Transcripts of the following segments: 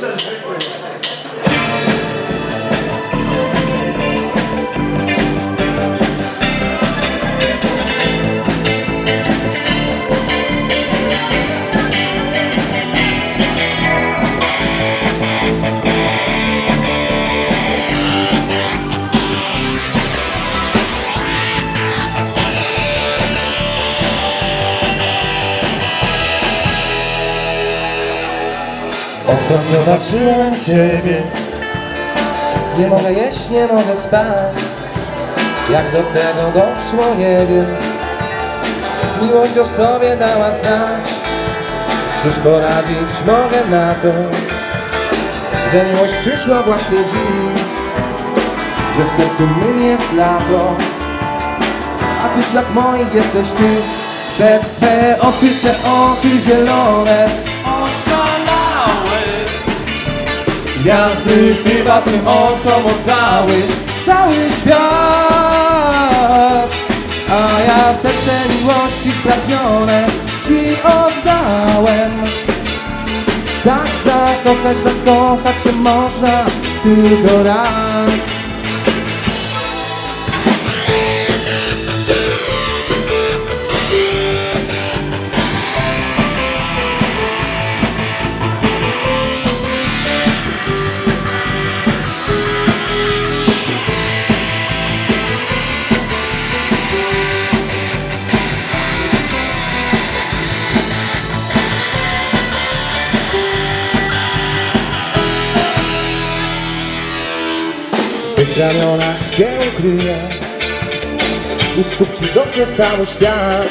ayuda al recuerdo. Odkąd zobaczyłem Ciebie Nie mogę jeść, nie mogę spać. Jak do tego doszło, nie wiem. Miłość o sobie dała znać. Cóż poradzić mogę na to Że miłość przyszła właśnie dziś. Że w sercu mym jest lato A w myślach moich jesteś Ty. Przez Twe oczy, te oczy zielone Gwiazdy chyba tym oczom oddały cały świat. A ja serce miłości spragnione Ci oddałem. Tak zakochać, zakochać się można tylko raz W tych ramionach Cię ukryję U stóp Ci dotrze cały świat.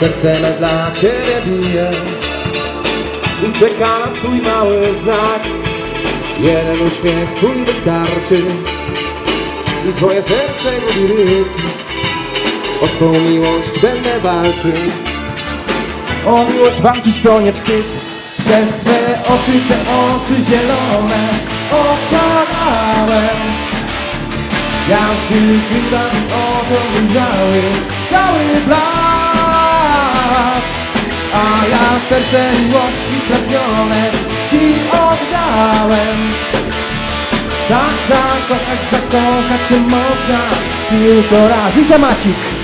Serce me dla Ciebie bije. I czeka na Twój mały znak. Jeden uśmiech Twój wystarczy. I Twoje serce lubi rytm. O Twą miłość będę walczył. O miłość walczyć to nie wstyd Przez Twe oczy, te oczy zielone Oszalałem Gwiazdy chyba mi oczom dały Cały blask. A ja serce miłości spragnione Ci oddałem. Tak zakochać, zakochać się można Tylko raz I temacik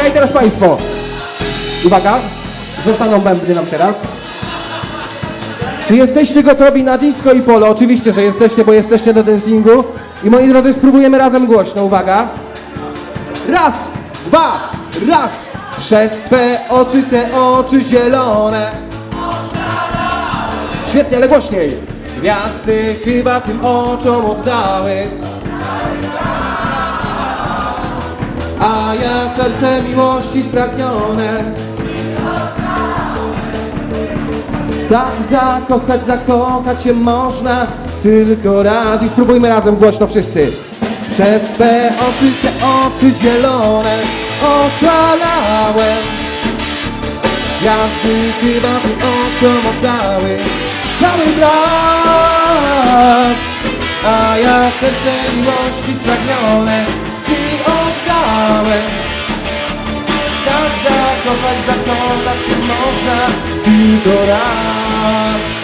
Uwaga i teraz Państwo. Uwaga, zostaną bębny nam teraz. Czy jesteście gotowi na disco i polo? Oczywiście, że jesteście, bo jesteście na dancingu. I moi drodzy, spróbujemy razem głośno. Uwaga. Raz, dwa, raz. Przez Twe oczy, te oczy zielone. Świetnie, ale głośniej. Gwiazdy chyba tym oczom oddały. A ja serce miłości spragnione. Tak zakochać, zakochać się można tylko raz I spróbujmy razem głośno wszyscy. Przez Twe oczy, te oczy zielone Oszalałem Gwiazdy chyba tym oczom oddały Cały blask. A ja serce miłości spragnione Oddałem Tak zakochać, zakochać się można Tylko raz